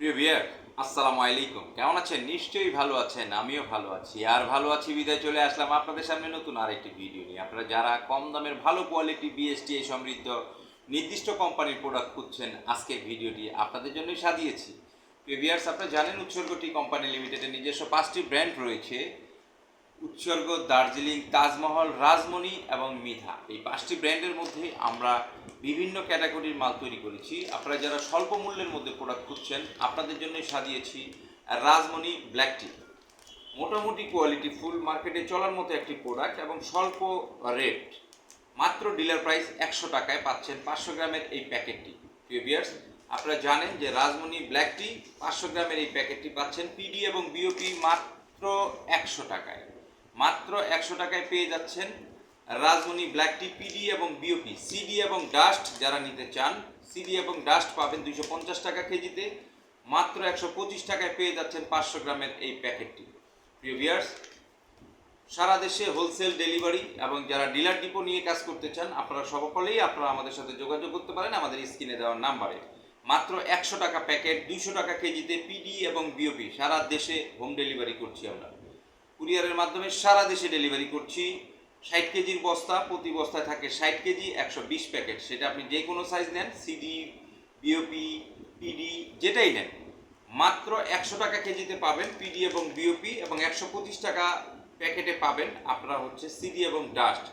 প্রিয় বিয়ার, আসসালামু আলাইকুম। কেমন আছেন? নিশ্চয়ই ভালো আছেন, আমিও ভালো আছি। আর ভালো আছি বিদায় চলে আসলাম আপনাদের সামনে নতুন আরেকটি ভিডিও নিয়ে। আপনারা যারা কম দামের ভালো কোয়ালিটি বিএসটিআই সমৃদ্ধ নির্দিষ্ট কোম্পানির প্রোডাক্ট খুঁজছেন, আজকের ভিডিওটি আপনাদের জন্যই সাজিয়েছি। প্রিয় বিয়ার্স, আপনারা জানেন উৎসর্গটি কোম্পানি লিমিটেডের নিজস্ব পাঁচটি ব্র্যান্ড রয়েছে। উৎসর্গ, দার্জিলিং, তাজমহল, রাজমণি এবং মিধা। এই পাঁচটি ব্র্যান্ডের মধ্যে আমরা বিভিন্ন ক্যাটাগরির মাল তৈরি করেছি। আপনারা যারা স্বল্প মূল্যের মধ্যে প্রোডাক্ট খুঁজছেন, আপনাদের জন্যই সাজিয়েছি রাজমণি ব্ল্যাক টি মোটামুটি কোয়ালিটি ফুল মার্কেটে চলার মতো একটি প্রোডাক্ট এবং স্বল্প রেট মাত্র ডিলার প্রাইস একশো টাকায় পাচ্ছেন পাঁচশো গ্রামের এই প্যাকেটটি। প্রিভিয়ার্স আপনারা জানেন যে রাজমণি ব্ল্যাক টি পাঁচশো গ্রামের এই প্যাকেটটি পাচ্ছেন পিডি এবং বিওপি মাত্র একশো টাকায়। মাত্র একশো টাকায় পেয়ে যাচ্ছেন রাজমণি ব্ল্যাক টি পিডি এবং বিওপি সিডি এবং ডাস্ট যারা নিতে চান সিডি এবং ডাস্ট পাবেন দুইশো পঞ্চাশ টাকা কেজিতে, মাত্র একশো পঁচিশ টাকায় পেয়ে যাচ্ছেন পাঁচশো গ্রামের এই প্যাকেটটি। প্রিয় ভিউয়ার্স সারা দেশে হোলসেল ডেলিভারি এবং যারা ডিলার ডিপো নিয়ে কাজ করতে চান, আপনারা সকলেই আপনারা আমাদের সাথে যোগাযোগ করতে পারেন আমাদের স্ক্রিনে দেওয়ার নাম্বারে। মাত্র একশো টাকা প্যাকেট, দুইশো টাকা কেজিতে পিডি এবং বিওপি সারা দেশে হোম ডেলিভারি করছি আমরা। কুরিয়ারের মাধ্যমে সারা দেশে ডেলিভারি করছি। ষাট কেজির বস্তা প্রতি বস্তায় থাকে ষাট কেজি একশো বিশ প্যাকেট। সেটা আপনি যে কোনো সাইজ নেন সিডি বিওপি পিডি যেটাই নেন। মাত্র একশো টাকা কেজিতে পাবেন পিডি এবং বিওপি এবং একশো পঁচিশ টাকা প্যাকেটে পাবেন আপনারা হচ্ছে সিডি এবং ডাস্ট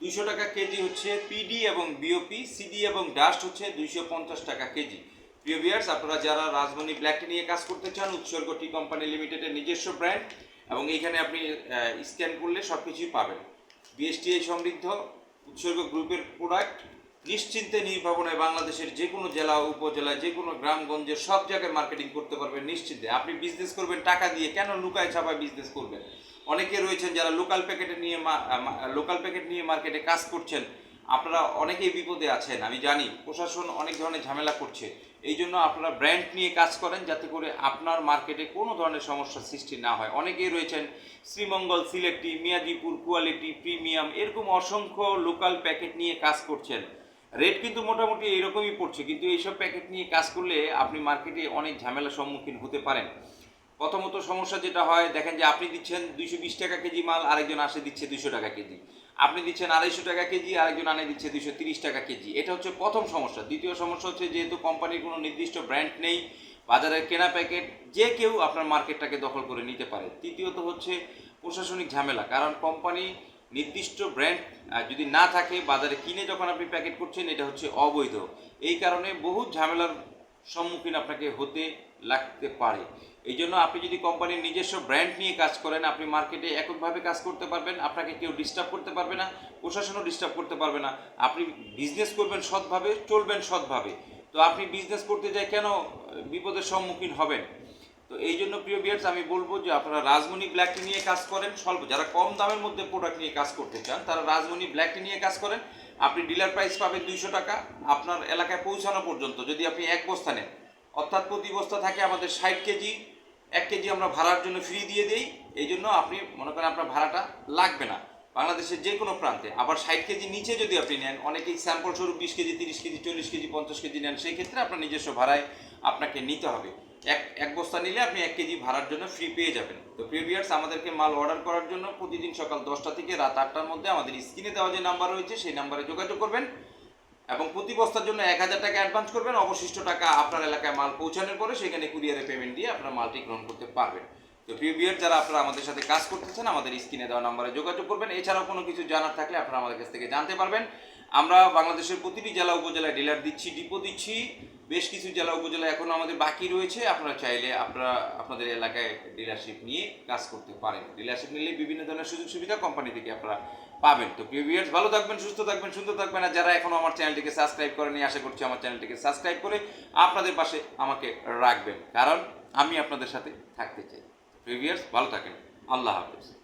দুইশো টাকা কেজি হচ্ছে পিডি এবং বিওপি সিডি এবং ডাস্ট হচ্ছে দুইশো পঞ্চাশ টাকা কেজি। প্রিয় ভিয়ার্স আপনারা যারা রাজমণি ব্ল্যাক নিয়ে কাজ করতে চান, উৎসর্গ টি কোম্পানি লিমিটেডের নিজস্ব ব্র্যান্ড এবং এইখানে আপনি স্ক্যান করলে সব কিছুই পাবেন। বিএসটিআই সমৃদ্ধ উৎসর্গ গ্রুপের প্রোডাক্ট নিশ্চিন্তে নির্ভাবনায় বাংলাদেশের যে কোনো জেলা, উপজেলা, যে কোনো গ্রামগঞ্জে সব জায়গায় মার্কেটিং করতে পারবেন নিশ্চিন্তে। আপনি বিজনেস করবেন টাকা দিয়ে, কেন লুকায় ছাপায় বিজনেস করবেন? অনেকে রয়েছেন যারা লোকাল প্যাকেটে নিয়ে লোকাল প্যাকেট নিয়ে মার্কেটে কাজ করছেন আপনারা অনেকেই বিপদে আছেন, আমি জানি। প্রশাসন অনেক ধরনের ঝামেলা করছে। এই জন্য আপনারা ব্র্যান্ড নিয়ে কাজ করেন যাতে করে আপনার মার্কেটে কোনো ধরনের সমস্যার সৃষ্টি না হয়। অনেকেই রয়েছেন শ্রীমঙ্গল সিলেক্টি মিয়াজিপুর, কোয়ালিটি, প্রিমিয়াম, এরকম অসংখ্য লোকাল প্যাকেট নিয়ে কাজ করছেন। রেট কিন্তু মোটামুটি এরকমই পড়ছে, কিন্তু এইসব প্যাকেট নিয়ে কাজ করলে আপনি মার্কেটে অনেক ঝামেলার সম্মুখীন হতে পারেন। প্রথমত সমস্যা যেটা হয়, দেখেন যে আপনি দিচ্ছেন দুইশো বিশ টাকা কেজি মাল, আরেকজন আসে দিচ্ছে দুইশো টাকা কেজি। আপনি দিচ্ছেন আড়াইশো টাকা কেজি, আরেকজন আনে দিচ্ছে দুইশো তিরিশ টাকা কেজি। এটা হচ্ছে প্রথম সমস্যা। দ্বিতীয় সমস্যা হচ্ছে যেহেতু কোম্পানির কোনো নির্দিষ্ট ব্র্যান্ড নেই বাজারের কেনা প্যাকেট, যে কেউ আপনার মার্কেটটাকে দখল করে নিতে পারে। তৃতীয়ত হচ্ছে প্রশাসনিক ঝামেলা, কারণ কোম্পানি নির্দিষ্ট ব্র্যান্ড যদি না থাকে, বাজারে কিনে যখন আপনি প্যাকেট করছেন, এটা হচ্ছে অবৈধ। এই কারণে বহু ঝামেলার সম্মুখীন আপনাকে হতে লাগতে পারে। এই জন্য আপনি যদি কোম্পানির নিজস্ব ব্র্যান্ড নিয়ে কাজ করেন, আপনি মার্কেটে এককভাবে কাজ করতে পারবেন, আপনাকে কেউ ডিস্টার্ব করতে পারবে না, প্রশাসনও ডিস্টার্ব করতে পারবে না। আপনি বিজনেস করবেন সৎভাবে, চলবেন সৎভাবে। তো আপনি বিজনেস করতে যাই কেন বিপদের সম্মুখীন হবেন? তো এই জন্য প্রিয় বিয়ার্স আমি বলব যে আপনারা রাজমণি ব্ল্যাক টি নিয়ে কাজ করেন, স্বল্প, যারা কম দামের মধ্যে প্রোডাক্ট নিয়ে কাজ করতে চান, তারা রাজমণি ব্ল্যাক টি নিয়ে কাজ করেন। আপনি ডিলার প্রাইস পাবেন দুইশো টাকা, আপনার এলাকায় পৌঁছানো পর্যন্ত। যদি আপনি এক বস্তা নেন অর্থাৎ প্রতি বস্তা থাকে আমাদের ষাট কেজি। এক কেজি আমরা ভাড়ার জন্য ফ্রি দিয়ে দিই। এই জন্য আপনি মনে করেন আপনার ভাড়াটা লাগবে না। বাংলাদেশের যে কোনো প্রান্তে। আবার ষাট কেজি নিচে যদি আপনি নেন, অনেকেই স্যাম্পল স্বরূপ বিশ কেজি, তিরিশ কেজি, চল্লিশ কেজি, পঞ্চাশ কেজি নেন, সেই ক্ষেত্রে আপনার নিজস্ব ভাড়ায় আপনাকে নিতে হবে। এক এক বস্তা নিলে আপনি এক কেজি ভাড়ার জন্য ফ্রি পেয়ে যাবেন। তো প্রিভিয়ার্স আমাদেরকে মাল অর্ডার করার জন্য প্রতিদিন সকাল দশটা থেকে রাত আটটার মধ্যে আমাদের স্ক্রিনে দেওয়া যে নাম্বার রয়েছে, সেই নাম্বারে যোগাযোগ করবেন। এবং প্রতি বস্তার জন্য এক হাজার টাকা অ্যাডভান্স করবেন। অবশিষ্ট টাকা আপনার এলাকায় মাল পৌঁছানোর পরে সেখানে কুরিয়ারে পেমেন্ট দিয়ে আপনার মালটি গ্রহণ করতে পারবেন। তো প্রিয় বিয়ার যারা আপনারা আমাদের সাথে কাজ করতেছেন, আমাদের স্ক্রিনে দেওয়া নাম্বারে যোগাযোগ করবেন। এছাড়াও কোনো কিছু জানার থাকলে আপনারা আমাদের কাছ থেকে জানতে পারবেন। আমরা বাংলাদেশের প্রতিটি জেলা, উপজেলায় ডিলার দিচ্ছি ডিপো দিচ্ছি। বেশ কিছু জেলা উপজেলা এখনও আমাদের বাকি রয়েছে। আপনারা চাইলে আপনারা আপনাদের এলাকায় ডিলারশিপ নিয়ে কাজ করতে পারেন। ডিলারশিপ নিলে বিভিন্ন ধরনের সুযোগ সুবিধা কোম্পানি থেকে আপনারা পাবেন। তো প্রিয় ভিউয়ার্স ভালো থাকবেন, সুস্থ থাকবেন, সুন্দর থাকবেন। আর যারা এখনও আমার চ্যানেলটিকে সাবস্ক্রাইব করেনি, আশা করছি আমার চ্যানেলটিকে সাবস্ক্রাইব করে আপনাদের পাশে আমাকে রাখবেন। কারণ আমি আপনাদের সাথে থাকতে চাই। প্রিভিয়ার্স ভালো থাকেন। আল্লাহ হাফেজ।